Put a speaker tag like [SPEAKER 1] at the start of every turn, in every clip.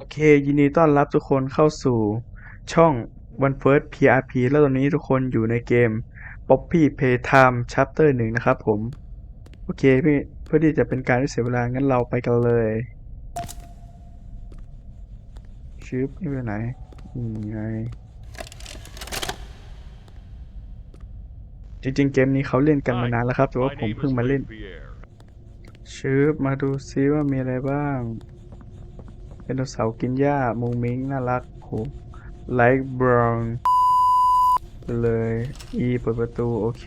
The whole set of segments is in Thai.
[SPEAKER 1] โอเค ยินดีต้อนรับทุกคนเข้าสู่ช่อง One First PRP แล้วตอนนี้ทุกคนอยู่ในเกม Poppy Playtime Chapter หนึ่งนะครับผม โอเคพี่เพื่อที่จะเป็นการไม่เสียเวลา งั้นเราไปกันเลย ชิปนี่ไปไหนนี่ไง จริงๆ เกมนี้เขาเล่นกันมานานแล้วครับ แต่ว่าผมเพิ่งมาเล่นชืบมาดูซิว่ามีอะไรบ้าง ดโนเสาร์กินหญ้ามุงมิงน่ารักโหไลท์บราวน์ไปเลย E เปิดประตู โอเค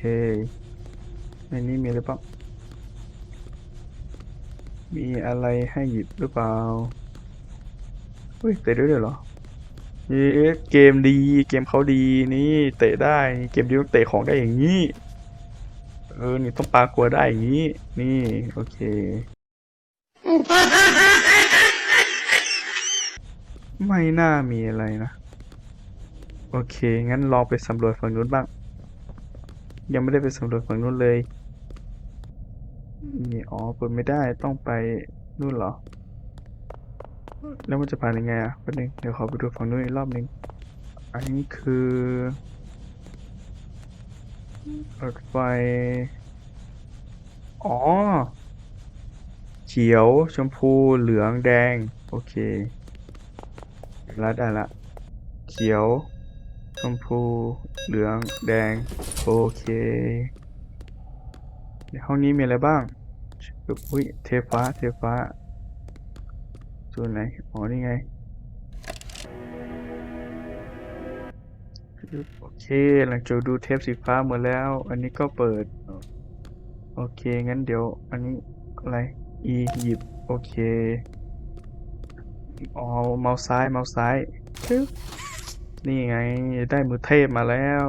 [SPEAKER 1] ในนี้มีอะไรบ้างมีอะไรให้หยิบหรือเปล่าเฮ้ยเตะได้ด้วยเหรอเย้เกมดี เกมเขาดีนี่เตะได้ เกมดีต้องเตะของได้อย่างนี้ เออ นี่ต้องปากลัวได้อย่างนี้ นี่ โอเค ไม่น่ามีอะไรนะ โอเค งั้นลองไปสำรวจฝั่งนู้นบ้าง ยังไม่ได้ไปสำรวจฝั่งนู้นเลยนี่อ๋อเปิดไม่ได้ต้องไปนู่นเหรอ แล้วมันจะผ่านยังไงอะแป๊บนึงเดี๋ยวขอไปดูฝั่งนู้นอีกรอบนึง อันนี้คือรถไฟอ๋อ เขียว ชมพู เหลือง แดง โอเค ละได้ละ เขียว ชมพู เหลือง แดง โอเค ในห้องนี้มีอะไรบ้าง อุ้ย เทฟ้า เทฟ้าตัวไหน อ๋อ นี่ไง โอเค หลังจากดูเทปสีฟ้าหมดแล้ว อันนี้ก็เปิด โอเค งั้นเดี๋ยว อันนี้อะไร e หยิบ โอเค อ๋อเมาส์ซ้ายเมาส์ซ้ายนี่ไงได้มือเทพมาแล้ว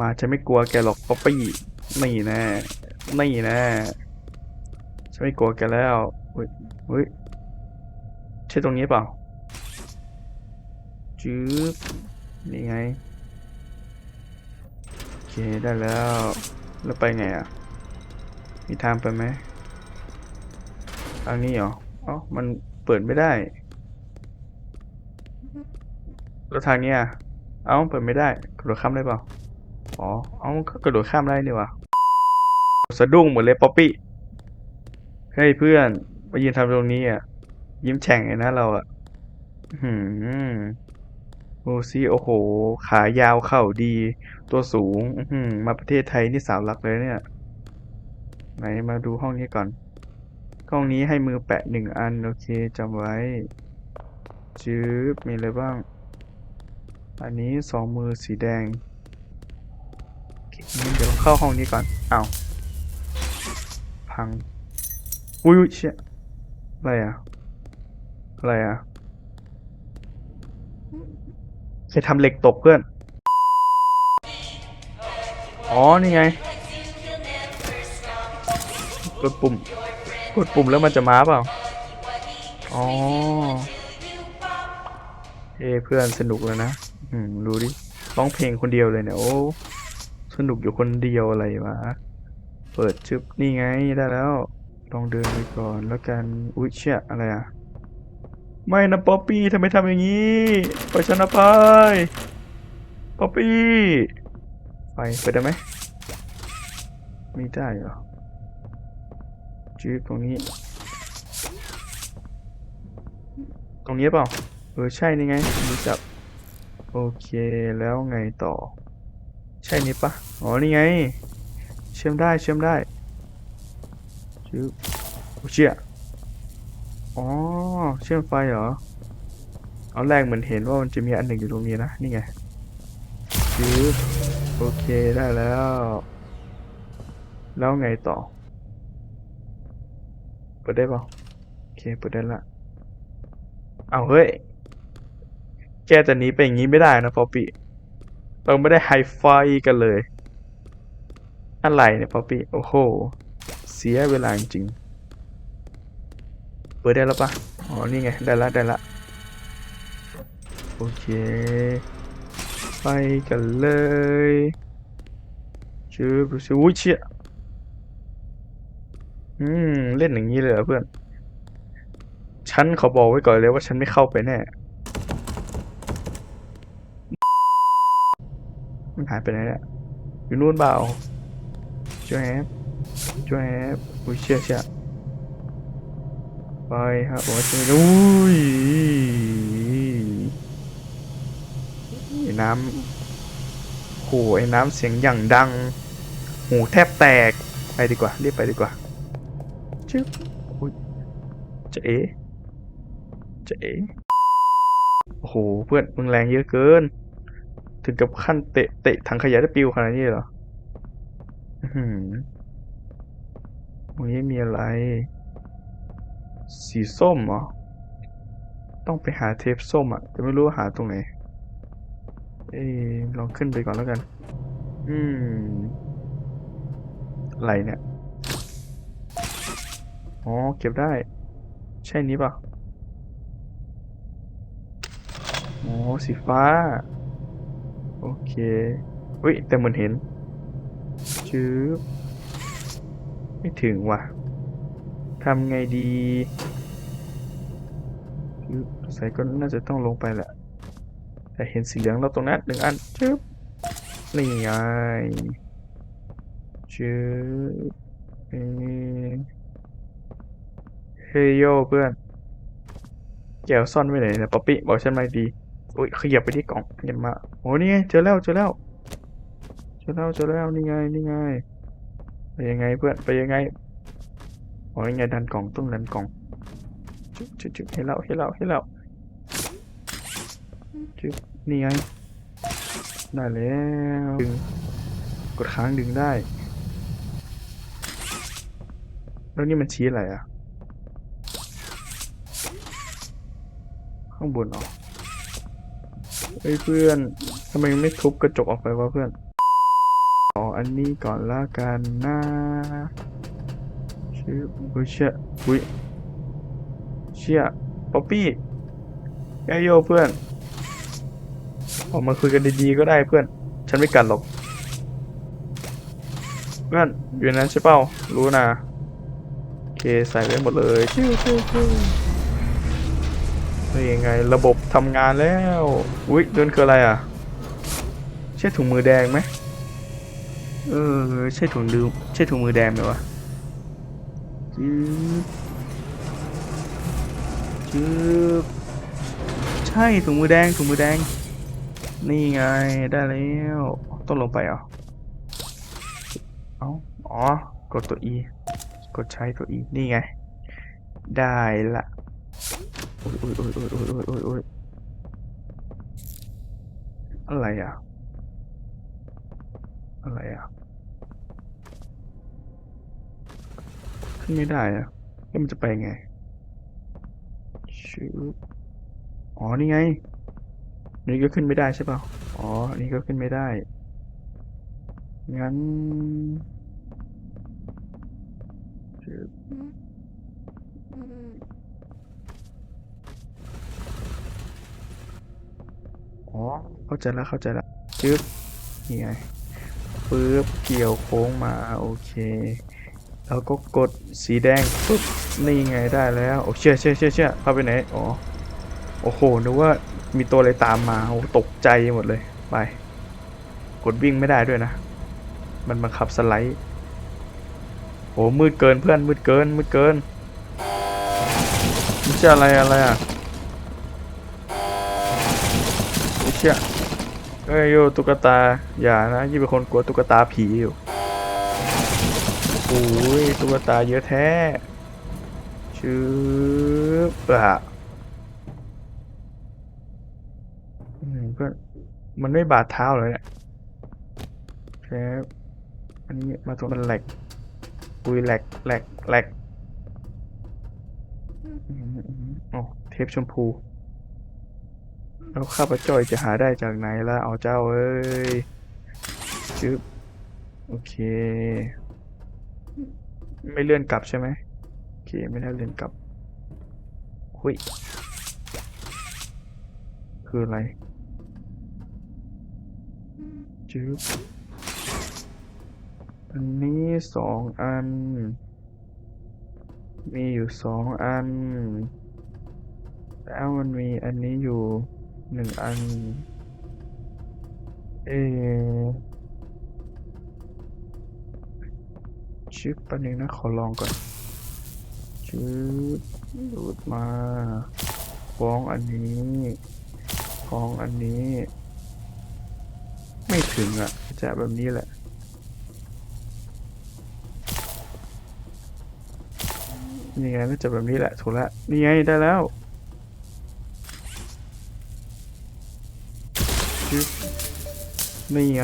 [SPEAKER 1] มาจะไม่กลัวแกหรอกป๊อปปี้นี่แน่นี่แน่จะไม่กลัวแกแล้วเฮ้ยเฮ้ยใช่ตรงนี้เปล่าจื๊บนี่ไงโอเคได้แล้วแล้วไปไงอะมีทางไปไหมทางนี้เหรออ๋อมัน เปิดไม่ได้ แล้วทางเนี้ยเอ้าเปิดไม่ได้ กระโดดข้ามได้เปล่า อ๋อ เอ้าก็กระโดดข้ามได้นี่วะสะดุ้งหมดเลยป๊อปปี้ เฮ้ยเพื่อนมายืนทำตรงนี้อะ ยิ้มแฉ่งเลยนะเราอะหืมโอ้ซีโอ้โห ขายาวเข่าดี ตัวสูง อืมาประเทศไทยนี่สาวรักเลยเนี่ย ไหนมาดูห้องนี้ก่อน ห้องนี้ให้มือแปะหนึ่งอัน โอเคจำไว้จื๊บมีอะไรบ้าง อันนี้สองมือสีแดงเเดี๋ยวเข้าห้องนี้ก่อนเอาพัง อุ้ยเชี่ยอะไรอะ อะไรอะใครทำเหล็กตกเพื่อน อ๋อ นี่ไงกดปุ่ม กดปุ่มแล้วมันจะมาเปล่า อ๋อเอ้เพื่อนสนุกเลยนะ อืมดูดิร้องเพลงคนเดียวเลยเนี่ยโอ้สนุกอยู่คนเดียวอะไรวะ เปิดชึบนี่ไงได้แล้ว ลองเดินไปก่อนแล้วกัน อุ๊ยเชี่ยอะไรอะไม่นะป๊อปปี้ทำไมทำอย่างนี้ปล่อยฉันะไปป๊อปปี้ ไปไปได้ไหมไม่ได้เหรอ จืดตรงนี้ ตรงนี้เปล่า เออ ใช่นี่ไงรู้จักโอเคแล้วไงต่อ ใช่นี่ปะอ๋อ นี่ไง เชื่อมได้เชื่อมได้จืบโอเชี่ยอ๋อ เชื่อมไฟเหรอ เอาแรกเหมือนเห็นว่ามันจะมีอันหนึ่งอยู่ตรงนี้นะ นี่ไงจืบโอเคได้แล้ว แล้วไงต่อ ปิดได้ป่าโอเคเปิดได้ละเอาเฮ้ย แกจะหนีไปอย่างนี้ไม่ได้นะป๊อปีเราไม่ได้ไฮไฟกันเลย อะไรเนี่ยป๊อปีโอ้โห เสียเวลาจริง เปิดได้แล้วปะอ๋อ นี่ไง ได้ละได้ละโอเค ไปกันเลยชื่อชื่ออุ้ยเชี่ย อืม เล่นอย่างนี้เลยเหรอเพื่อน ฉันขอบอกไว้ก่อนเลยว่าฉันไม่เข้าไปแน่ มันหายไปไหนเนี่ยอยู่นู่นเปล่าช่วยแอปช่วยแอปอุ้ยเชี่ยเชี่ยไปครับผมช่วยอุ้ยไอ้น้ำโหไอ้น้ำเสียงอย่างดัง หูแทบแตก ไปดีกว่ารีบไปดีกว่า ชึบอุ้ยจะเอ๋จะเอ๋โอ้โห เพื่อนมึงแรงเยอะเกิน ถึงกับขั้นเตะเตะถังขยะได้ปิวขนาดนี้เหรออือหือตรงนี้มีอะไร สีส้มเหรอ ต้องไปหาเทปส้มอะแต่ไม่รู้ว่าหาตรงไหน เอ้ยลองขึ้นไปก่อนแล้วกัน อืม อะไรเนี่ย อ๋อ เก็บได้ ใช่นี้ป่ะอ๋อ สีฟ้า โอเคอุ้ย แต่เหมือนเห็นชืบไม่ถึงว่ะทำไงดีใส่ก็น่าจะต้องลงไปแหละ แต่เห็นสีเหลืองเราตรงนั้นหนึ่งอันชืบนี่ไงชืบเอ้ยเฮ้ยโยเพื่อนแกวซ่อนไว้ไหนเนะป๊อปปี้บอกฉันมาดีอุ้ยขยับไปที่กล่องขยับมาโอ้นี่ไงเจอแล้วเจอแล้วเจอแล้วเจอแล้วนี่ไงนี่ไงไปยังไงเพื่อนไปยังไงอ๋อยังไงดันกล่องต้องดันกล่องจุ๊บจุ๊บจุ๊บให้เราให้เราให้เราจุ๊บนี่ไงได้แล้วดึงกดค้างดึงได้ แล้วนี่มันชี้อะไรอะ ข้างบนเหรอเฮ้ยเพื่อนทำไมไม่ทุบกระจกออกไปวะเพื่อนอ๋ออันนี้ก่อนละกันนะชื่ออุ้ยเชี่ยอุ้ยเชี่ยป๊อปปี้ยายโยเพื่อนออกมาคุยกันดีๆก็ได้เพื่อน ฉันไม่กัดหรอก เพื่อนอยู่นั้นใช่เปล่ารู้นะโอเคใส่ไว้หมดเลยชิวชิวชิว นี่ยังไง ระบบทำงานแล้ว อุ๊ยเดินคืออะไรอะ ใช่ถุงมือแดงไหมเออ ใช่ถุงดืมใช่ถุงมือแดงไหมวะจืบจืบใช่ถุงมือแดงถุงมือแดง นี่ไงได้แล้วต้องลงไปเหรอเอาอ๋อกดตัว E กดใช้ตัว E นี่ไง ได้ละ อ้ยโอ้ยโอ้ยโอ้ยโอ้ยโอ้ยโอ้ยโอ้ยอะไรอะ อะไรอะ ขึ้นไม่ได้อะแล้วมันจะไปไงชืบอ๋อ นี่ไง นี่ก็ขึ้นไม่ได้ใช่เปล่าอ๋ออนี้ก็ขึ้นไม่ได้ งั้นชืบอ๋อ เข้าใจแล้วเข้าใจแล้วจึ๊บนี่ไงปึ๊บเกี่ยวโค้งมาโอเคแล้วก็กดสีแดงปึ๊บนี่ไงได้แล้วโอ้เชื่อเชื่อเชื่อเชื่อเข้าไปไหนอ๋อโอ้โหนึกว่ามีตัวอะไรตามมาโอ้ตกใจหมดเลยไปกดวิ่งไม่ได้ด้วยนะ มันบังคับสไลด์โอ้มืดเกินเพื่อนมืดเกินมืดเกินมันจะอะไรอะไรอะไอ้เชี่ย เอ้ยโยตุ๊กตา อย่านะยี่เป็นคนกลัวตุ๊กตาผีอยู่โอ้ยตุ๊กตาเยอะแท้ชื่อปะมันไม่บาดเท้าเลยเนี่ยแค่อันนี้มาตรงมันแหลกปุยแหลกแหลกแหลกอ๋อเทปชมพู แล้วข้าพเจ้าจะหาได้จากไหนล่ะเอาเจ้าเอ้ยจึ๊บโอเค ไม่เลื่อนกลับใช่ไหมโอเคไม่ได้เลื่อนกลับหุยคืออะไรจึ๊บอันนี้สองอัน มีอยู่สองอัน แล้วมันมีอันนี้อยู่ หนึ่งอัน เอชิปแปันนึงนะ ขอลองก่อนชืบรูดมาฟ้องอันนี้ฟ้องอันนี้ ไม่ถึงอะ จะแบบนี้แหละนี่ไงน่าจะแบบนี้แหละ ถูกแล้วนี่ไงได้แล้ว นี่ไง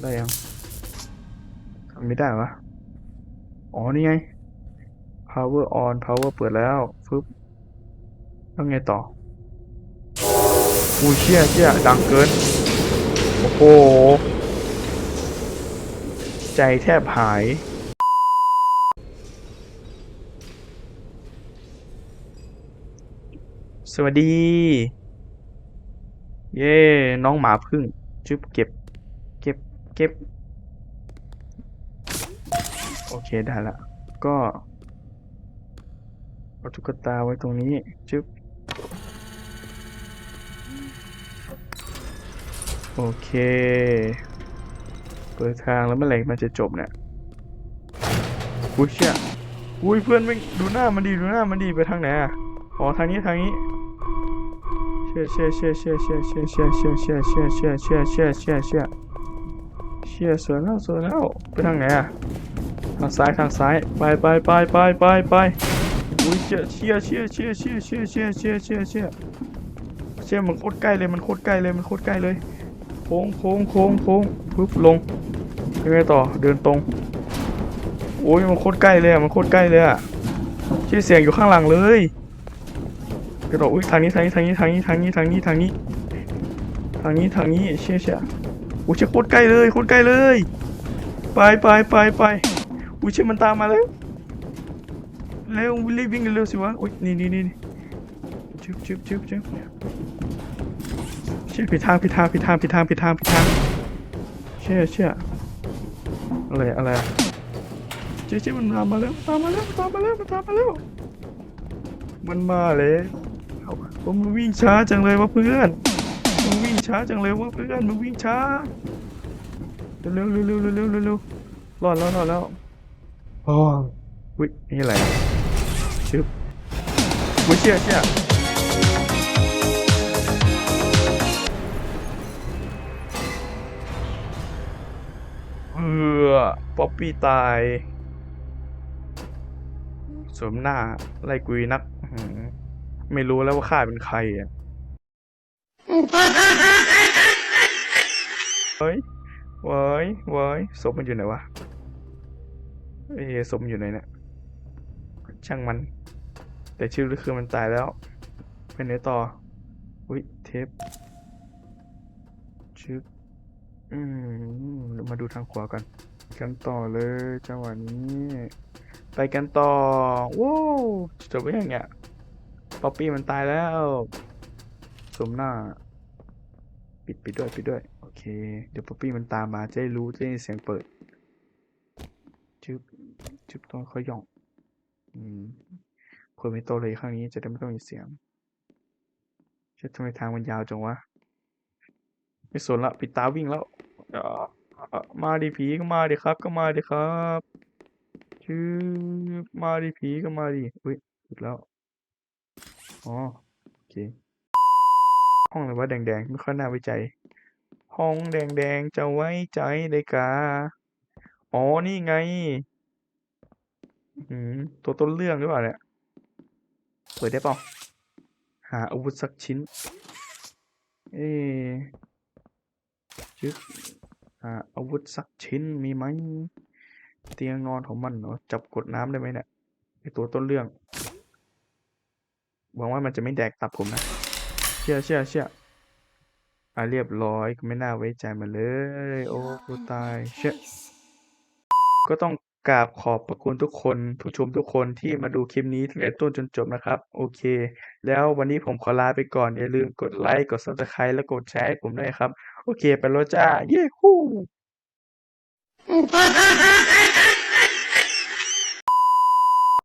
[SPEAKER 1] ได้ยังทำไม่ได้วะอ๋อ นี่ไง power on power เปิดแล้วฟึบแล้วไงต่ออูเชี่ยเชี่ยดังเกิน โอ้โห ใจแทบหายสวัสดี เย้น้องหมาพึ่งจุ๊บเก็บ เก็บเก็บ โอเคได้ละ ก็เอาตุ๊กตาไว้ตรงนี้จุ๊บโอเค เปิดทางแล้วเมื่อไหร่มันจะจบเนี่ยอุ้ยเชี่ยอุ้ยเพื่อนไม่งดูหน้ามันดีดูหน้ามันดีไปทางไหนอะอ๋อทางนี้ทางนี้ ชี่ยเชี่ยเชี่ยเชี่ยเชี่ยเชี่ยเชี่ยเชี่ยเชี่ยเชี่ยเชี่ยเชี่ยเชี่ยเชี่ยเชี่ยเชี่ยสวยแล้วสวยแล้วไปทางไหนอะทางซ้ายทางซ้ายไปไปไปไปไปไปอุ้ยเชี่ยเชี่ยเชี่ยเชี่ยเชี่ยเชี่ยเชี่ยเชี่ยเชี่ยเชี่ยเชี่ยมันโคตรใกล้เลยมันโคตรใกล้เลยมันโคตรใกล้เลยโค้งโค้งโค้งโค้งปึ๊บลงยังไงต่อเดินตรงโอ้ยมันโคตรใกล้เลยอะมันโคตรใกล้เลยอะเชี่ยเสียงอยู่ข้างหลังเลย กระโดดอุ้ยทางนี้ทางนี้ทางนี้ทางนี้ทางนี้ทางนี้ทางนี้ทางนี้ทางนี้เชี่ยเชี่ยอุ้ยเชี่ยโคตรใกล้เลยโคตรใกล้เลย ไปไปไปไปอุ้ยเชี่ยมันตามมาแล้วเร็วรีบวิ่งเร็วสิวะอุ้ยนี่นี่นี่ชึบชึบชึบชึบเชี่ยผิดทางผิดทางผิดทางผิดทางผิดทางผิดทางเชี่ยเชี่ยอะไรอะไรเชี่ยเชี่ยมันตามมาแล้วตามมาแล้วตามมาแล้วมันตามมาแล้วมันมาเลย ผมมันวิ่งช้าจังเลยวะเพื่อนมันวิ่งช้าจังเลยวะเพื่อนมันวิ่งช้าเร็วเร็วเร็วเร็วเร็วเร็วเร็วรอดแล้วรอดแล้วโอ้วินี่อะไรชึบวิเชี่ยเชี่ยเออป๊อปปี้ตายสวมหน้าไล่กุยนักอื้อหือ ไม่รู้แล้วว่าข้าเป็นใครอะ เฮ้ย เว้ย เว้ยศพมันอยู่ไหนวะ เอ้ยศพมันอยู่ไหนเนี่ยช่างมัน แต่ชื่อก็คือมันตายแล้ว ไปไหนต่อ อุ้ยเทปชึบอืมเดี๋ยวมาดูทางขวากัน กันต่อเลยจังหวะนี้ ไปกันต่อ ว้าวจบไปยังเนี่ย ป๊อปปี้มันตายแล้วสมหน้า ปิดปิดด้วยปิดด้วย โอเค เดี๋ยวป๊อปปี้มันตามมาจะได้รู้จะได้เสียงเปิดชึบชึบต้องค่อยย่อง อืมคนไม่โตเลยข้างนี้จะได้ไม่ต้องมีเสียงเชื่อทำไมทางมันยาวจังวะ ไม่สนละ ปิดตาวิ่งแล้ว มาดิผีก็มาดิครับ ก็มาดิครับชื่อมาดิผีก็มาดิอุ้ยหยุดแล้ว อ๋อโอเค ห้องอะไรวะแดงๆ ไม่ค่อยน่าไว้ใจ ห้องแดงๆ จะไว้ใจได้กา อ๋อ นี่ไง อืม ตัวต้นเรื่องหรือเปล่าเนี่ย เปิดได้เปล่าหาอาวุธสักชิ้น เอ๊จึ๊บหาอาวุธสักชิ้นมีไหม เตียงนอนของมันเหรอจับกดน้ำได้ไหมเนี่ยไอตัวต้นเรื่อง หวังว่ามันจะไม่แดกตับผมนะ เชื่อเชื่อเชื่ออะเรียบร้อยไม่น่าไว้ใจมันเลย โอ้กูตายเชื่อก็ต้องกราบขอบพระคุณทุกคนผู้ชมทุกคนที่มาดูคลิปนี้ตั้งแต่ต้นจนจบนะครับ โอเค แล้ววันนี้ผมขอลาไปก่อน อย่าลืมกดไลค์ กด Subscribe และกดแชร์ให้ผมด้วยครับ โอเค ไปแล้วจ้า เย้ฮู้